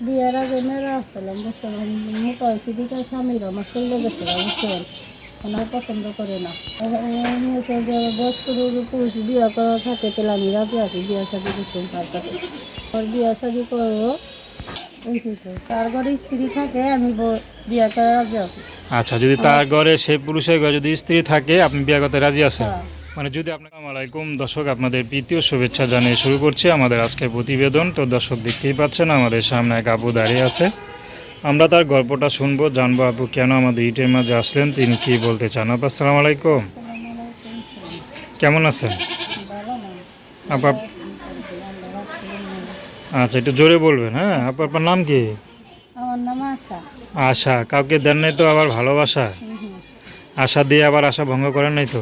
বিয়ের আগে মেয়েরা আসলাম বুঝছেন মোটা হয়েছে দিকে স্বামীর আমার চলে গেছে বুঝছেন ওনার পছন্দ করে না। মেয়েকে যে বয়স্ক পুরুষ বিয়ে করা থাকে তাহলে আমি রাজি আছি বিয়ে শাদি করছেন তার সাথে। ওর বিয়ে শাদি করব তার ঘরে স্ত্রী থাকে আমি বিয়ে করা রাজি আছি। আচ্ছা যদি তার ঘরে সেই পুরুষের ঘরে যদি স্ত্রী থাকে আপনি বিয়ে করতে রাজি আছেন? হ্যাঁ। মানে যদি আপনার আলাইকুম। দর্শক আপনাদের প্রীতীয় শুভেচ্ছা জানিয়ে শুরু করছি আমাদের আজকের প্রতিবেদন। তো দর্শক দেখতেই পাচ্ছেন আমাদের সামনে এক আপু দাঁড়িয়ে আছে। আমরা তার গল্পটা শুনব জানব আপু কেন আমাদের ইটের মাঝে আসলেন তিনি কি বলতে চান? আপু আসসালামু আলাইকুম। কেমন আছেন? আপা আচ্ছা একটু জোরে বলবেন হ্যাঁ? আপু আপনার নাম কি? আমার নাম আশা। আশা কাউকে দেন নাই তো আবার ভালোবাসা। আশা দিয়ে আবার আশা ভঙ্গ করেন নাই তো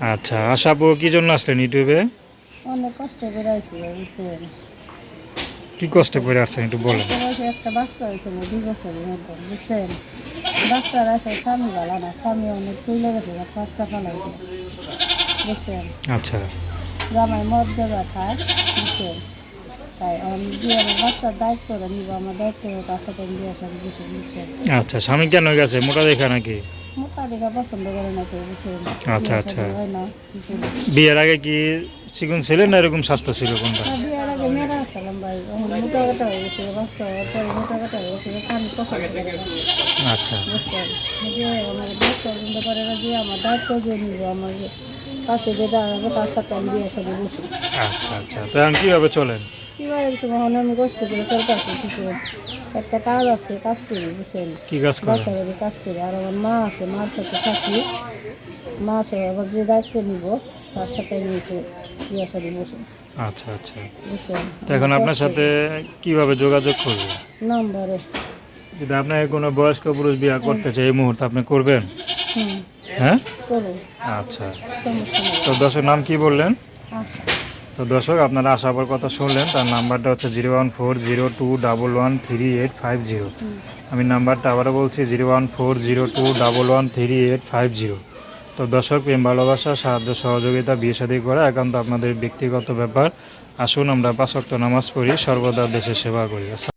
আচ্ছা আশা আপু কি জন্য আসলেন ইউটিউবে? অনেক কষ্ট করে কি কষ্টে পড়ে আসছেন একটু বলেন। একটা বাচ্চা হয়েছিল দুই বছরের মতো বুঝছেন? বাচ্চার আছে স্বামী ভালো না স্বামী অনেক চলে গেছে বাচ্চা বুঝছেন? আচ্ছা। জামাই মদ দেওয়া খায় বুঝছেন? তাই আমি দিয়ে আমার বাচ্চার দায়িত্ব করে নিব আমার দায়িত্ব তার সাথে আমি বিয়ে সাথে বুঝছেন? আচ্ছা স্বামী কেন গেছে? মোটা দেখা নাকি? মোটা দেখা পছন্দ করে না কেউ বুঝছেন? আচ্ছা, আচ্ছা। হয় না বিয়ের আগে কি চিকন ছিলেন না এরকম স্বাস্থ্য ছিল কোনটা? আর বিয়ের আগে মেয়েরা আসলাম ভাই। মোটা কাটা হয়ে গেছে বাচ্চা পরে মোটা কাটা হয়ে গেছে স্বামী পছন্দ করে না আচ্ছা। বুঝছেন? যে আমার দায়িত্ব নিতে পারে না যে আমার দায়িত্ব যে নিব আমার যে পাশে যে দাঁড়াবো তার সাথে আমি বিয়ের সাথে বসি আচ্ছা আচ্ছা। তো এখন কীভাবে চলেন? কীভাবে তখন আমি কষ্ট করে চলতে আসি কিছু। একটা কাজ আছে কাজ করি বুঝছেন? কি কাজ করেন বাসা বাড়ি কাজ করি। আর আমার মা আছে মার সাথে থাকি। মা সহ আবার যে দায়িত্ব নিব তার সাথে আমি একটু বিয়ের সাথে বসি। আচ্ছা আচ্ছা। বুঝছেন? এখন আপনার সাথে কীভাবে যোগাযোগ করবে? নাম্বারে। যদি আপনাকে কোনো বয়স্ক পুরুষ বিয়ে করতে চাই এই মুহূর্তে আপনি করবেন? হ্যাঁ? আচ্ছা। তো দর্শক নাম কি বললেন? আচ্ছা তো দর্শক আপনারা আশাবার কথা শুনলেন তার নাম্বারটা হচ্ছে zero one four zero two double one three eight five zero. আমি নাম্বারটা আবারও বলছি zero one four zero two double one three eight five zero. তো দর্শক প্রেম ভালোবাসা সাহায্য সহযোগিতা বিয়ে শাদী করা একান্ত আপনাদের ব্যক্তিগত ব্যাপার। আসুন আমরা পাঁচক্ত নামাজ পড়ি সর্বদা দেশের সেবা করি।